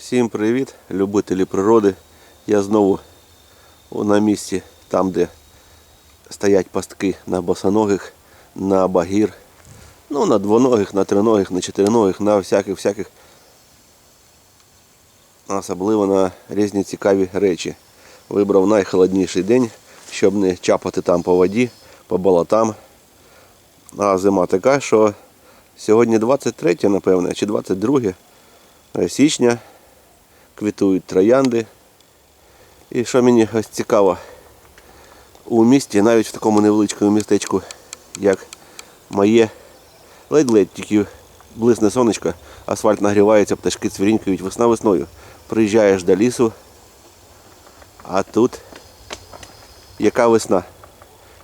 Всім привіт, любителі природи. Я знову на місці, там, де стоять пастки на босоногих, на багір, ну, на двоногих, на триногих, на чотириногих, на всяких всяких. Особливо на різні цікаві речі. Вибрав найхолодніший день, щоб не чапати там по воді, по болотам. А зима така, що сьогодні 23, напевне, чи 22 січня квітують троянди. І що мені ось цікаво, у місті, навіть в такому невеличкому містечку, як моє, ледь-ледь тільки блисне сонечко, асфальт нагрівається, пташки цвірінькають весна весною. Приїжджаєш до лісу, а тут яка весна?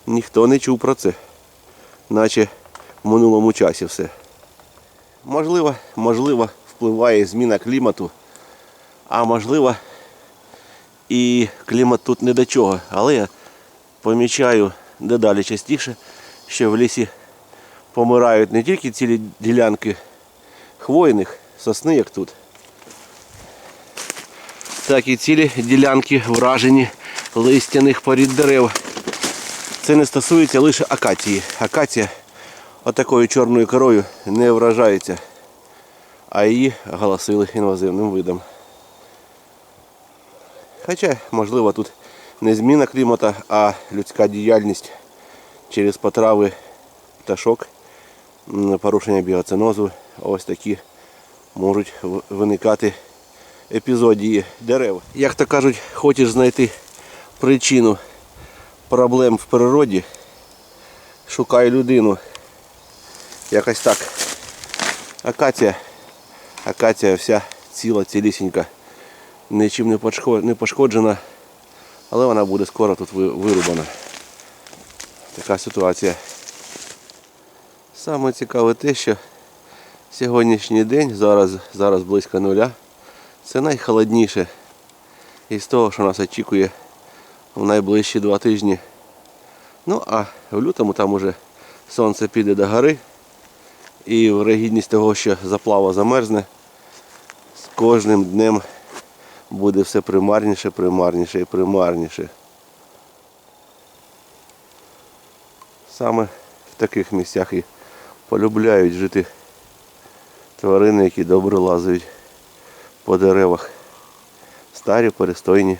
Ніхто не чув про це, наче в минулому часі все. Можливо, можливо, впливає зміна клімату, а можливо, і клімат тут не до чого. Але я помічаю дедалі частіше, що в лісі помирають не тільки цілі ділянки хвойних, сосни, як тут, так і цілі ділянки вражені листяних порід дерев. Це не стосується лише акації. Акація отакою чорною корою не вражається, а її оголосили інвазивним видом. Хоча, можливо, тут не зміна клімату, а людська діяльність через потрави пташок, порушення біоценозу, ось такі можуть виникати епізодії дерев. Як то кажуть, хочеш знайти причину проблем в природі, шукай людину. Якось так. Акація. Акація вся ціла, цілісінька, нічим не пошкоджена, але вона буде скоро тут вирубана. Така ситуація. Саме цікаве те, що сьогоднішній день, зараз, зараз близько нуля, це найхолодніше із того, що нас очікує в найближчі два тижні. Ну а в лютому там уже сонце піде до гори. І вирогідність того, що заплава замерзне, з кожним днем буде все примарніше, примарніше і примарніше. Саме в таких місцях і полюбляють жити тварини, які добре лазають по деревах. Старі, перестойні,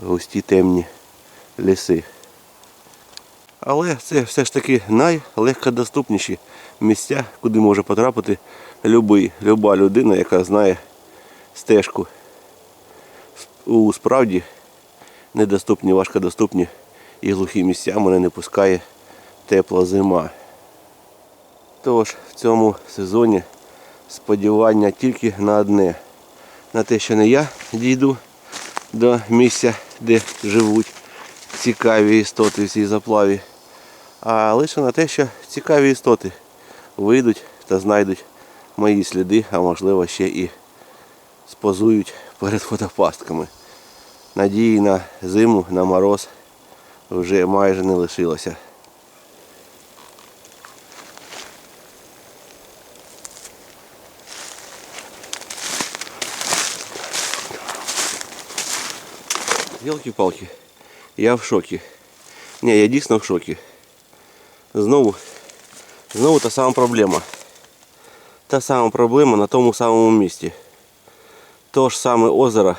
густі темні ліси. Але це все ж таки найлегкодоступніші місця, куди може потрапити люба людина, яка знає стежку. У справді недоступні, важкодоступні і глухі місця мене не пускає тепла зима. Тож в цьому сезоні сподівання тільки на одне. На те, що не я дійду до місця, де живуть цікаві істоти в цій заплаві, а лише на те, що цікаві істоти вийдуть та знайдуть мої сліди, а можливо ще і спозують перед фотопастками. Надії на зиму, на мороз вже майже не лишилося. Йолки-палки, я в шокі. Ні, я дійсно в шокі. Знову, знову та сама проблема. Та сама проблема на тому самому місці. То ж саме озеро,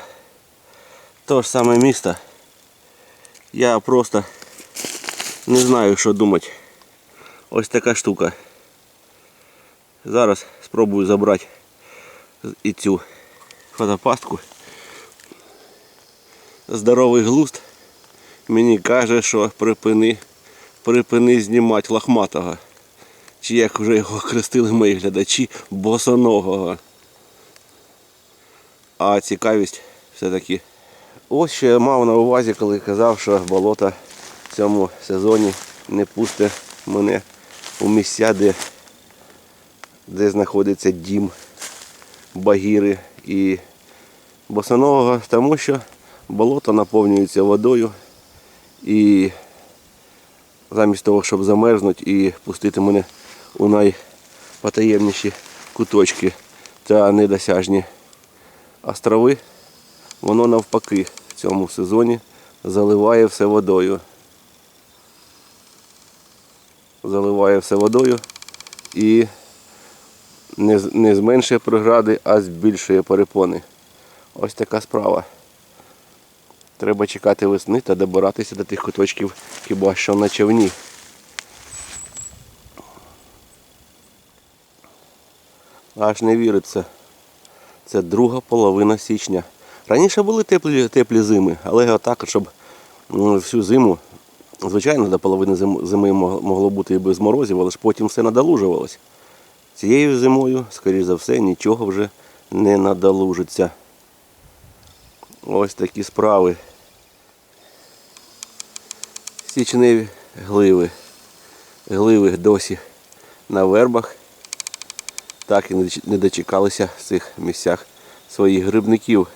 то ж саме місто. Я просто не знаю, що думати. Ось така штука. Зараз спробую забрати і цю фотопастку. Здоровий глузд мені каже, що припини, припини знімати лохматого. Чи як вже його хрестили мої глядачі, босоногого. А цікавість все-таки. Ось що я мав на увазі, коли казав, що болото в цьому сезоні не пусте мене у місця, де, де знаходиться дім, багіри і босоногого, тому що болото наповнюється водою і замість того, щоб замерзнути і пустити мене у найпотаємніші куточки та недосяжні острови, воно навпаки в цьому сезоні заливає все водою. Заливає все водою і не, не зменшує прегради, а збільшує перепони. Ось така справа. Треба чекати весни та добиратися до тих куточків хіба що на човні. Аж не віриться. Це друга половина січня. Раніше були теплі, теплі зими, але отак, щоб всю зиму, звичайно, до половини зими могло бути і без морозів, але ж потім все надолужувалось. Цією зимою, скоріш за все, нічого вже не надолужиться. Ось такі справи. Січневі гливи. Гливи досі на вербах. Так і не дочекалися в цих місцях своїх грибників.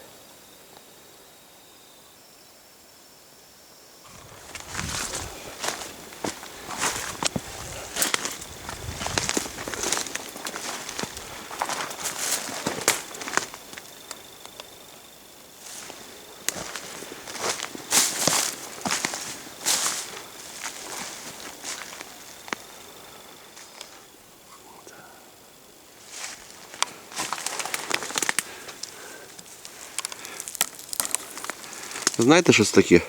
Знаєте, що це таке?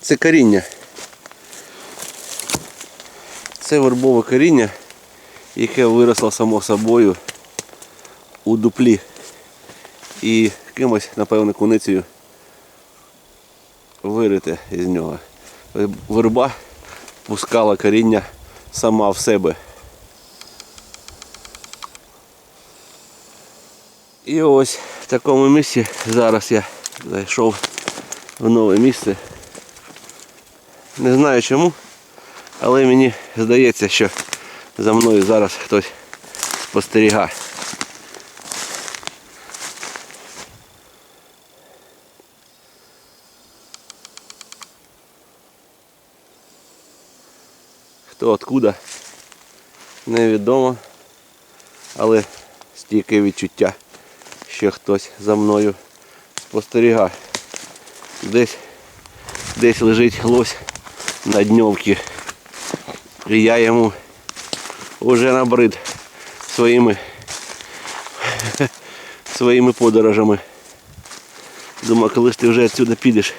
Це коріння. Це вербове коріння, яке виросло само собою у дуплі. І кимось, напевно, куницею вирите із нього. Верба пускала коріння сама в себе. І ось в такому місці зараз я зайшов в нове місце. Не знаю чому, але мені здається, що за мною зараз хтось спостерігає. Хто откуда, невідомо, але стійке відчуття, що хтось за мною спостерігає. Десь, десь лежить лось на дньовці. І я йому вже набрид своїми своїми подорожами. Думаю, коли ж ти вже відсюди підеш.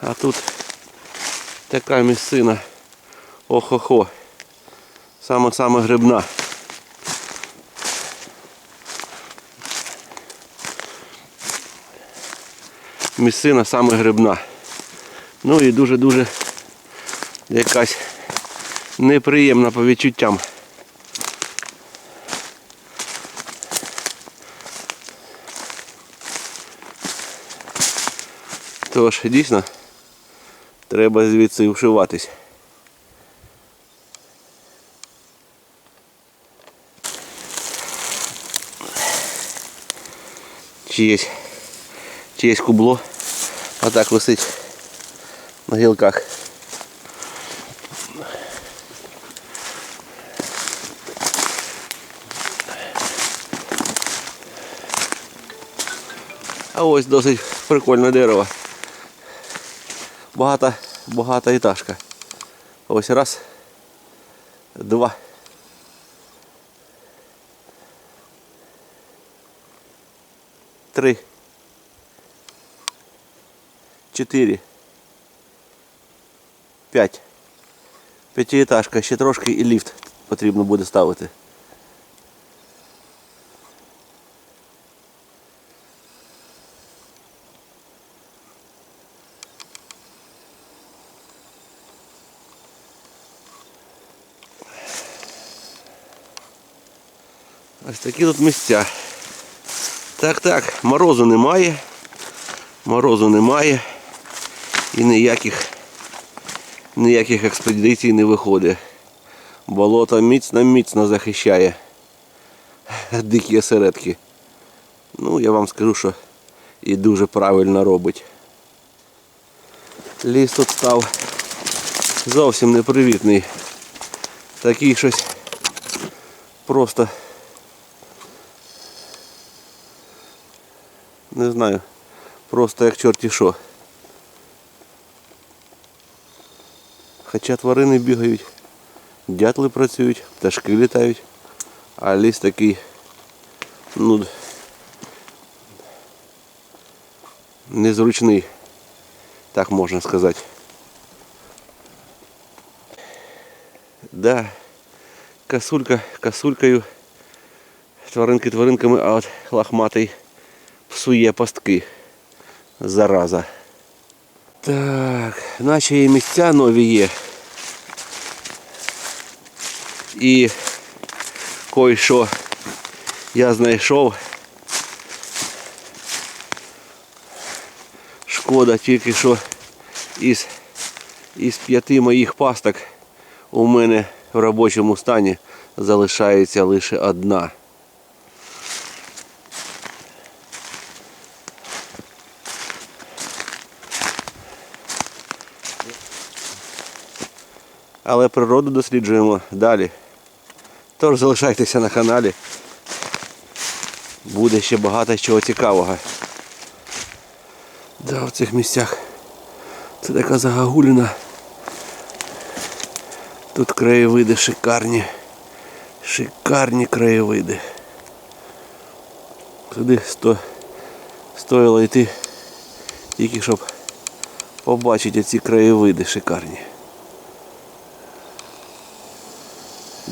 А тут така місцина. Охо-хо. Саме-саме грибна. Місцина саме грибна. Ну і дуже-дуже якась неприємна по відчуттям. Тож, дійсно, треба звідси вшиватись. Чиєсь, чиєсь кубло отак висить на гілках. А ось досить прикольне дерево. Багата, багата етажка. Ось раз, два. Три. Чотири. П'ять. П'ятиэтажка, ще трошки і ліфт потрібно буде ставити. Ось такі тут місця. Так, так, морозу немає. Морозу немає. І ніяких, ніяких експедицій не виходить. Болото міцно-міцно захищає дикі осередки. Ну, я вам скажу, що і дуже правильно робить. Ліс тут став зовсім непривітний Такий щось просто не знаю. Просто як чорті що. Хоча тварини бігають, дятли працюють, пташки літають, а ліс такий, ну, незручний, так можна сказати. Да, косулька косулькою, тваринки тваринками, а от лохматий Псує пастки. Зараза. Так, наче і місця нові є. І кое-що я знайшов. Шкода тільки що із, із п'яти моїх пасток у мене в робочому стані залишається лише одна. Але природу досліджуємо далі. Тож залишайтеся на каналі. Буде ще багато чого цікавого. Да, в цих місцях це така загагуліна. Тут краєвиди шикарні. Шикарні краєвиди. Сюди сто... стоїло йти тільки щоб побачити ці краєвиди шикарні.